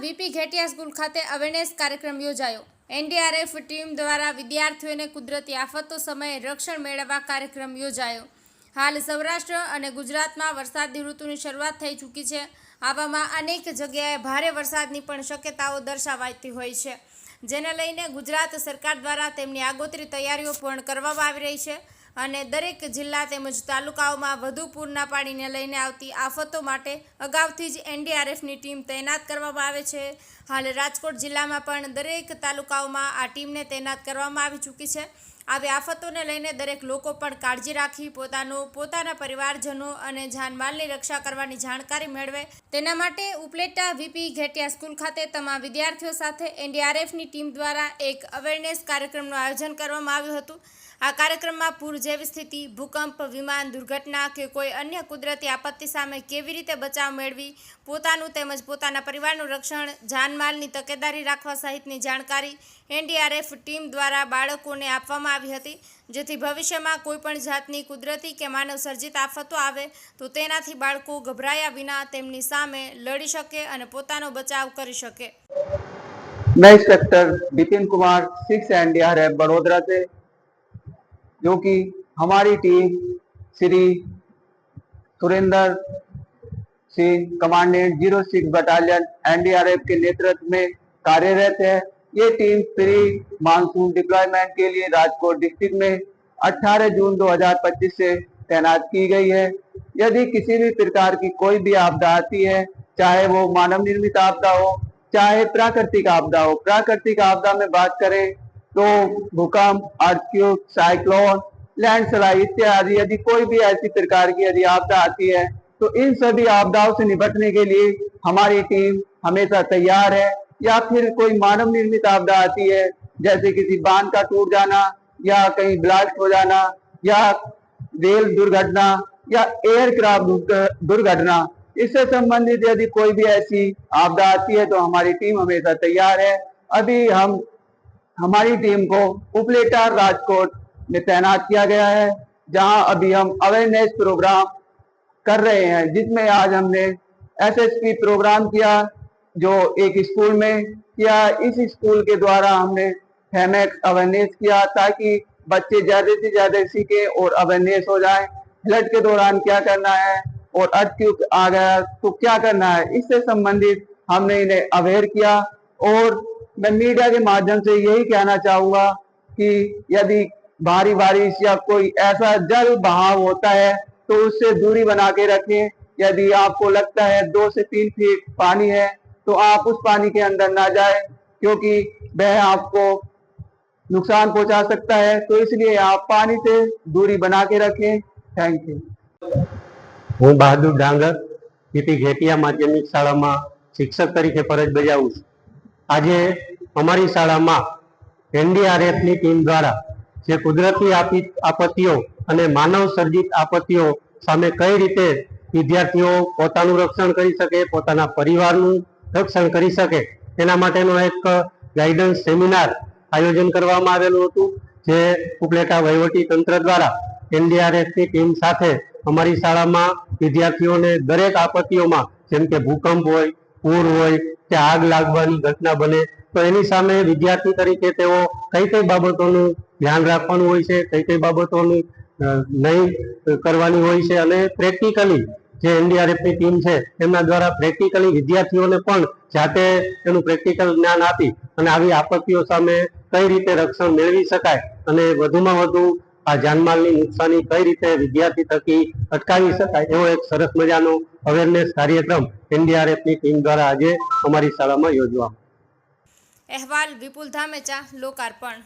VP Ghetiya school ખાતે awareness કાર્યક્રમ યોજાયો. એનડીઆરએફ ટીમ દ્વારા વિદ્યાર્થીઓને કુદરતી આફતો સમયે રક્ષણ મેળવવા કાર્યક્રમ યોજાયો. હાલ સૌરાષ્ટ્ર અને ગુજરાતમાં વરસાદની ઋતુની શરૂઆત થઈ ચૂકી છે. આવામાં અનેક જગ્યાએ ભારે વરસાદની પણ શક્યતાઓ દર્શાવાતી હોય છે. જેને લઈને ગુજરાત સરકાર દ્વારા તેમની આગોતરી તૈયારીઓ પૂર્ણ કરવામાં આવી રહી છે. અને દરેક જિલ્લા તેમજ તાલુકાઓમાં વધુ પૂરના પાણીને લઈને આવતી આફતો માટે અગાઉથી જ એનડીઆરએફની ટીમ તૈનાત કરવામાં આવે છે. હાલ રાજકોટ જિલ્લામાં પણ દરેક તાલુકાઓમાં આ ટીમને તૈનાત કરવામાં આવી ચૂકી છે. આવી આફતોને લઈને દરેક લોકો પણ કાળજી રાખી પોતાનું, પોતાના પરિવારજનો અને જાનમાલની રક્ષા કરવાની જાણકારી મેળવે. તેના માટે ઉપલેટા વીપી ઘેટિયા સ્કૂલ ખાતે તમામ વિદ્યાર્થીઓ સાથે એનડીઆરએફની ટીમ દ્વારા એક અવેરનેસ કાર્યક્રમનું આયોજન કરવામાં આવ્યું હતું. આ કાર્યક્રમમાં પૂર જેવી સ્થિતિ, ભૂકંપ, વિમાન, દુર્ઘટના કે કોઈ અન્ય કુદરતી આપત્તિ સામે કેવી રીતે બચાવ મેળવી, પોતાનું તેમજ પોતાના પરિવારનું રક્ષણ, જાનમાલની તકેદારી રાખવા સહિતની જાણકારી એનડીઆરએફ ટીમ દ્વારા બાળકોને આપવામાં આવી હતી જેથી ભવિષ્યમાં કોઈ પણ જાતની કુદરતી કે માનવ સર્જિત આફતો આવે તો તેનાથી બાળકો ગભરાયા વિના તેમની સામે લડી શકે અને પોતાનો બચાવ કરી શકે मैं inspector Vipin Kumar six NDRF Vadodara से जो कि हमारी team Shri Surendra Singh commandant zero six battalion NDRF के नेतृत्व में कार्यरत है ये टीम प्री मानसून डिप्लॉयमेंट के लिए राजकोट डिस्ट्रिक्ट में 18 जून 2025 से तैनात की गई है। यदि किसी भी प्रकार की कोई भी आपदा आती है, चाहे वो मानव निर्मित आपदा हो, चाहे प्राकृतिक आपदा हो, प्राकृतिक आपदा में बात करें तो भूकंप अर्थक्यूक साइक्लोन लैंडस्लाइड इत्यादि, यदि कोई भी ऐसी प्रकार की यदि आपदा आती है तो इन सभी आपदाओं से निपटने के लिए हमारी टीम हमेशा तैयार है। या फिर कोई मानव निर्मित आपदा आती है, जैसे किसी बाँध का टूट जाना, या कहीं ब्लास्ट हो जाना, या रेल दुर्घटना, या एयरक्राफ्ट दुर्घटना, इससे संबंधित यदि कोई भी ऐसी आपदा आती है तो हमारी टीम हमेशा तैयार है। अभी हम हमारी टीम को उपलेटा राजकोट में तैनात किया गया है, जहाँ अभी हम अवेयरनेस प्रोग्राम कर रहे हैं, जिसमें आज हमने एसएसपी प्रोग्राम किया जो एक स्कूल में किया, इस स्कूल के द्वारा हमने फेमेक्स अवेयरनेस किया ताकि बच्चे ज़्यादा से ज़्यादा सीखे और अवेयरनेस हो जाए। फ्लड के दौरान क्या करना है और अर्थ आ गया तो क्या करना है, इससे संबंधित हमने इन्हें अवेयर किया। और मैं मीडिया के माध्यम से यही कहना चाहूँगा कि यदि भारी बारिश या कोई ऐसा जल बहाव होता है तो उससे दूरी बना के रखें। यदि आपको लगता है दो से तीन फीट पानी है तो आप उस पानी के अंदर ना जाए क्योंकि वह आपको नुकसान पहुंचा सकता है तो इसलिए आप पानी से दूरी बना के रखें थैंक यू હું બહાદુર ડાંગર પીપી ઘેટિયા માધ્યમિક શાળામાં શિક્ષક તરીકે ફરજ બજાવું છું આજે અમારી શાળામાં એનડીઆરએફની ટીમ દ્વારા જે કુદરતી આપી આપત્તિઓ અને માનવ સર્જિત આપત્તિઓ સામે કઈ રીતે વિદ્યાર્થીઓ પોતાનું રક્ષણ કરી શકે પોતાના પરિવારનું રક્ષણ કરી શકે. તેના માટેનો એક ગાઈડન્સ સેમિનાર આયોજન કરવામાં આવેલું હતું, જે ઉપલેટા વહીવટી તંત્ર દ્વારા એનડીઆરએફની ટીમ સાથે અમારી શાળામાં વિદ્યાર્થીઓને દરેક આપત્તિઓમાં, જેમ કે ભૂકંપ હોય, પૂર હોય, કે આગ લાગવાની ઘટના બને, તો એની સામે વિદ્યાર્થી તરીકે તેઓ કઈ કઈ બાબતોનું ધ્યાન રાખવાનું હોય છે, કઈ કઈ બાબતોનું નહીં કરવાની હોય છે અને પ્રેક્ટિકલી જે એનડીઆરએફની ટીમ છે, એમના દ્વારા પ્રેક્ટિકલી વિદ્યાર્થીઓને પણ જાતે એનું પ્રેક્ટિકલ જ્ઞાન આપી અને આવી આપત્તિઓ સામે કઈ રીતે રક્ષણ મેળવી શકાય અને વધુમાં વધુ આ જાનમાલની નુકસાની કઈ રીતે વિદ્યાર્થી થકી અટકાવી શકાય એવો એક સરસ મજાનો અવેરનેસ કાર્યક્રમ એનડીઆરએફની ટીમ દ્વારા આજે અમારી શાળામાં યોજવામાં અહેવાલ વિપુલ ધામેચા, લોકાર્પણ.